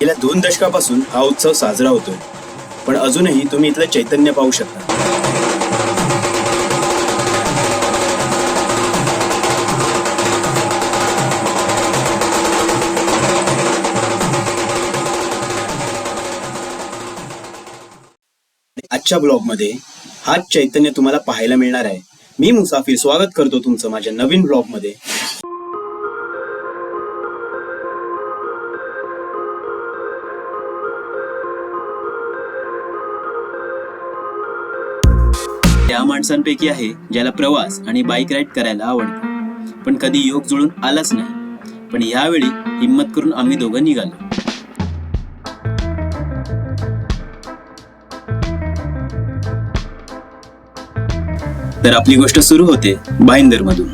गेल्या दोन दशकापासून हा उत्सव साजरा होतोय. पण अजूनही तुम्ही इथलं चैतन्य पाहू शकता. आजच्या ब्लॉगमध्ये हाच चैतन्य तुम्हाला पाहायला मिळणार आहे. मी मुसाफिर स्वागत करतो तुमचं माझ्या नवीन ब्लॉगमध्ये. माणसांपैकी आहे ज्याला प्रवास आणि बाईक राईड करायला आवडतं. पण कधी योग जुळून आलाच नाही. पण यावेळी हिंमत करून आम्ही दोघं निघालो. तर आपली गोष्ट सुरू होते बाईंदर मधून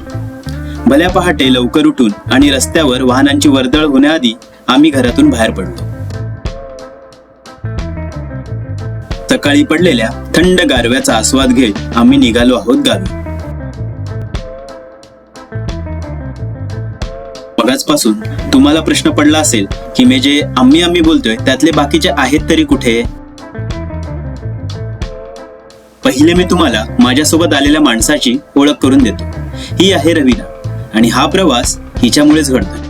भल्या पहाटे लवकर उठून आणि रस्त्यावर वाहनांची वर्दळ होण्याआधी आम्ही घरातून बाहेर पडलो. सकाळी पडलेल्या थंड गारव्याचा आस्वाद घेत आम्ही निघालो आहोत गावी. मगाचपासून तुम्हाला प्रश्न पडला असेल की मी जे आम्ही आम्ही बोलतोय त्यातले बाकीचे आहेत तरी कुठे? पहिले मी तुम्हाला माझ्यासोबत आलेल्या माणसाची ओळख करून देतो. ही आहे रवीना आणि हा प्रवास हिच्यामुळेच घडतोय.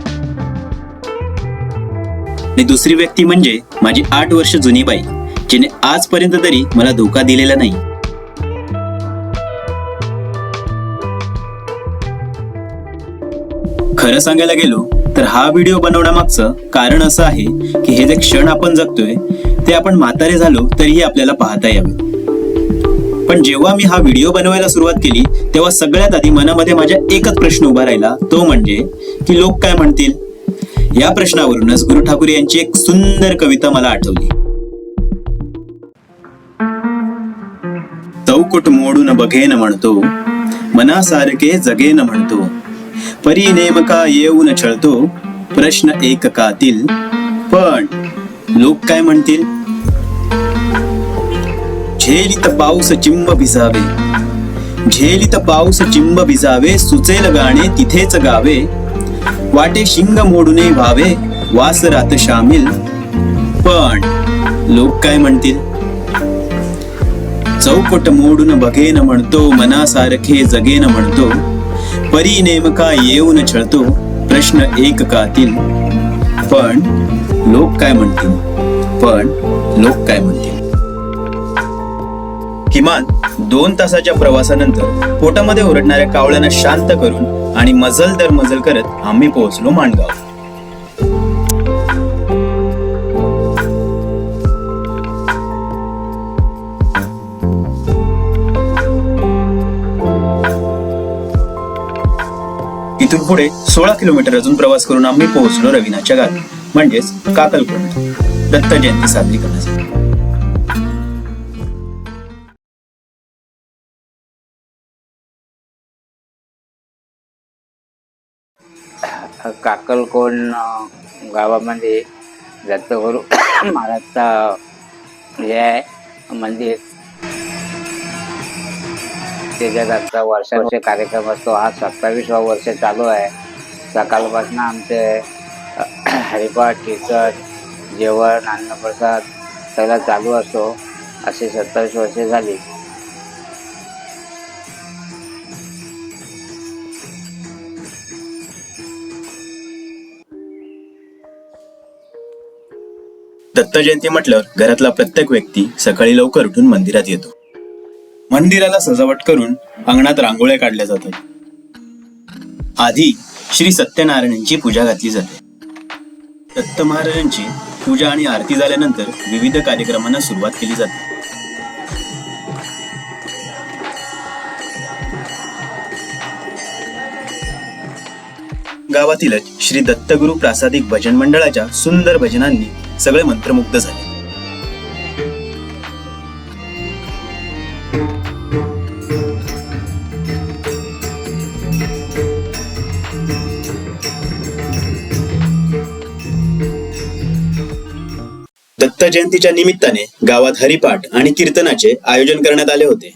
आणि दुसरी व्यक्ती म्हणजे माझी आठ वर्ष जुनी बाई. जिने आजपर्यंत तरी मला धोका दिलेला नाही. खरं सांगायला गेलो तर हा व्हिडिओ बनवण्यामागचं कारण असं आहे की हे जे क्षण आपण जगतोय ते आपण म्हातारे झालो तरीही आपल्याला पाहता यावे. पण जेव्हा मी हा व्हिडिओ बनवायला सुरुवात केली तेव्हा सगळ्यात आधी मनामध्ये माझ्या एकच प्रश्न उभा राहिला तो म्हणजे की लोक काय म्हणतील? या प्रश्नावरूनच गुरु ठाकूर यांची एक सुंदर कविता मला आठवली. चौकुट मोडून बघेन म्हणतो मनासारखे जगेन म्हणतो परी नेमका येऊन छळतो प्रश्न एककातील पण लोक काय म्हणतील झेलित पाऊस चिंब भिजावे झेलित पाऊस चिंब भिजावे सुचेल गाणे तिथेच गावे वाटे शिंग मोडूने व्हावे वासरात शामिल पण लोक काय म्हणतील चौपट मोडून बघेन म्हणतो मनासारखे जगेन म्हणतो परी नेमका येऊन छळतो प्रश्न एककातील पण लोक काय म्हणतील पण लोक काय म्हणतील किमान दोन तासाच्या प्रवासानंतर पोटामध्ये ओरडणाऱ्या कावळ्यांना शांत करून आणि मजल दर मजल करत आम्ही पोहोचलो माणगाव इथून पुढे सोळा किलोमीटर अजून प्रवास करून आम्ही पोहोचलो रविनाच्या गावी. म्हणजेच काकलकोट. दत्त जयंती साजरी करण्यासाठी. काकलकोण गावामध्ये दत्तगुरु महाराजचा हे आहे. मंदिर त्याच्यात आता वर्षानुवर्ष कार्यक्रम असतो. हा सत्तावीसवा वर्ष चालू आहे. सकाळपासून आमचे हरिपाठ कीर्तन जेवण अन्नप्रसाद सगळा चालू असतो. असे सत्तावीस वर्षे झाली. दत्त जयंती म्हटल्यावर घरातला प्रत्येक व्यक्ती सकाळी लवकर उठून मंदिरात येतो. मंदिराला सजावट करून अंगणात रांगोळ्या काढल्या जातात. आधी श्री सत्यनारायणांची पूजा घातली जाते. दत्त महाराजांची पूजा आणि आरती झाल्यानंतर विविध कार्यक्रमांना सुरुवात केली जाते. गावातीलच श्री दत्तगुरु प्रासादिक भजन मंडळाच्या सुंदर भजनांनी सगळे मंत्रमुग्ध झाले. दत्त जयंतीच्या निमित्ताने गावात हरिपाठ आणि कीर्तनाचे आयोजन करण्यात आले होते.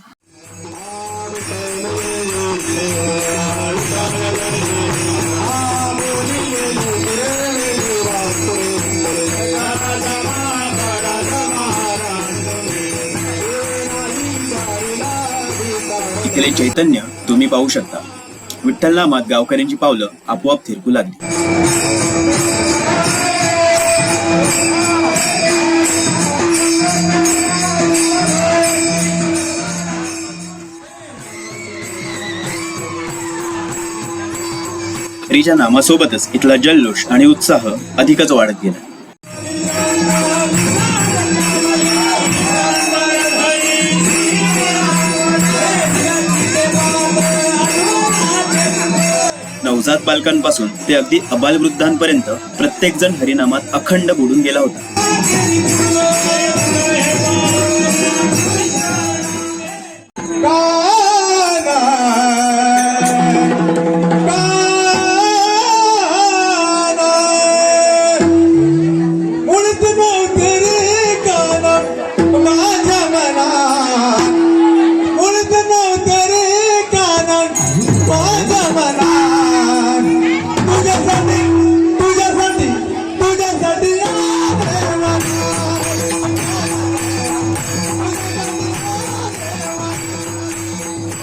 इथले चैतन्य तुम्ही पाहू शकता. विठ्ठल नामात गावकऱ्यांची पावलं आपोआप थिरकू लागली. हरीच्या नामासोबतच इथला जल्लोष आणि उत्साह अधिकच वाढत गेला. नवजात बालकांपासून ते अगदी अबालवृद्धांपर्यंत प्रत्येकजण हरिनामात अखंड बुडून गेला होता.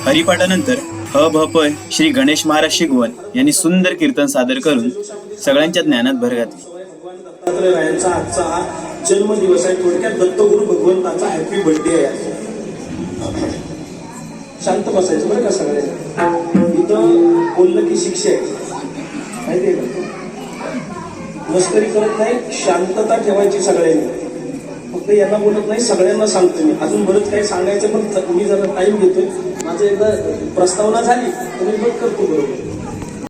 हरिपाठानंतर ह भ प श्री गणेश महाराज शिगवण यांनी सुंदर कीर्तन सादर करून सगळ्यांच्या ज्ञानात भर घातली. यांचा आजचा हा जन्मदिवस आहे. थोडक्यात दत्तगुरु भगवंताचा हॅपी बर्थडे आहे. शांत बसायचं बरं का सगळे? इथं बोललं की शिक्षा. आहे माहितीये का? मस्करी करत नाही शांतता ठेवायची सगळ्यांनी. फक्त यांना बोलत नाही सगळ्यांना सांगतो मी. अजून बरंच काही सांगायचं पण मी जरा टाइम घेतोय. माझं एकदा प्रस्तावना झाली तर मी करतो बरोबर.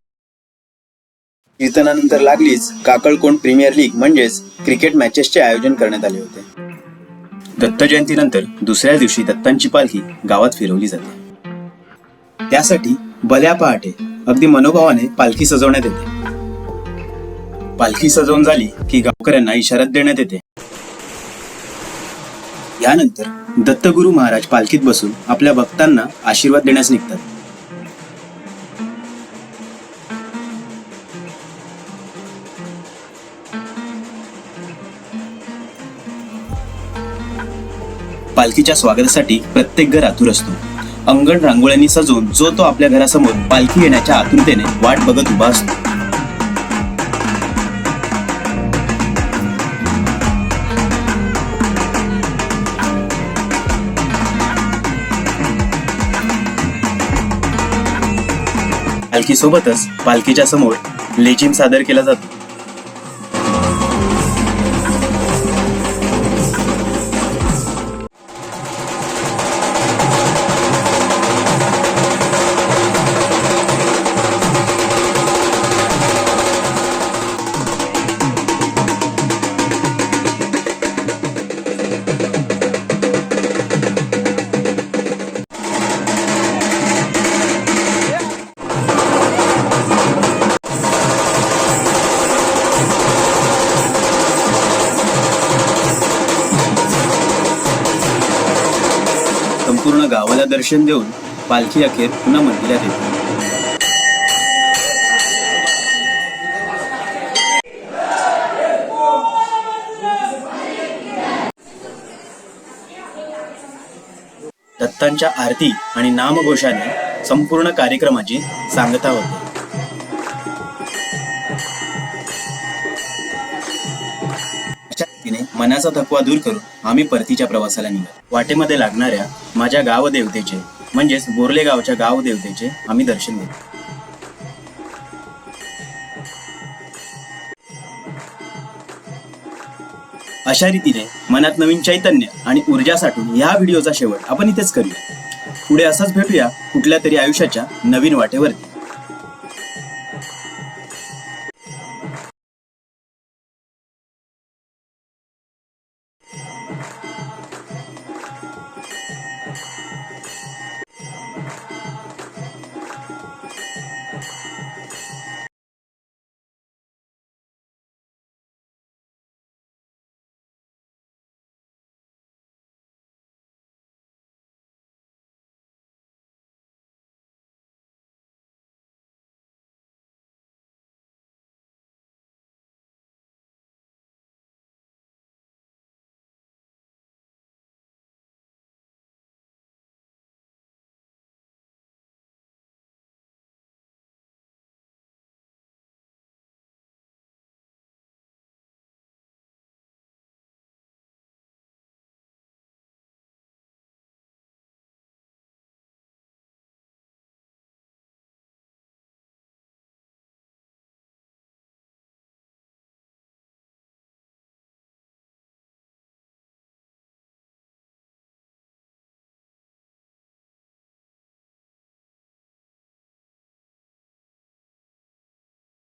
कीर्तनानंतर लागलीच काकळकोण प्रीमियर लीग म्हणजेच क्रिकेट मॅचेसचे आयोजन करण्यात आले होते. दत्त जयंतीनंतर दुसऱ्या दिवशी दत्तांची पालखी गावात फिरवली जाते. त्यासाठी भल्या पहाटे अगदी मनोभावाने पालखी सजवण्यात येते. पालखी सजवून झाली की गावकऱ्यांना इशारात देण्यात येते. यानंतर दत्तगुरु महाराज पालखीत बसून आपल्या भक्तांना आशीर्वाद देण्यास निघतात. पालखीच्या स्वागतासाठी प्रत्येक घर आतुर असतो. अंगण रांगोळ्यांनी सजवून जो तो आपल्या घरासमोर पालखी येण्याच्या आतुरतेने वाट बघत उभा असतो. पालखीसोबतच पालखीच्या समोर लेझिम सादर केला जातो. देवीला दर्शन देऊन पालखी अखेर पुन्हा मंदिरात येते दत्तांच्या आरती आणि नामघोषाने संपूर्ण कार्यक्रमाची सांगता होती. रीतीने थकवा दूर करून आम्ही परतीच्या प्रवासाला निघालो. वाटेमध्ये लागणाऱ्या माझ्या गावदेवतेचे म्हणजेच बोर्ले गावच्या गावदेवतेचे आम्ही दर्शन घेतले. अशा रीतीने मनात नवीन चैतन्य आणि ऊर्जा साठून या व्हिडिओचा शेवट आपण इथेच करूया. पुढे असंच भेटूया कुठल्या तरी आयुष्याच्या नवीन वाटेवरती.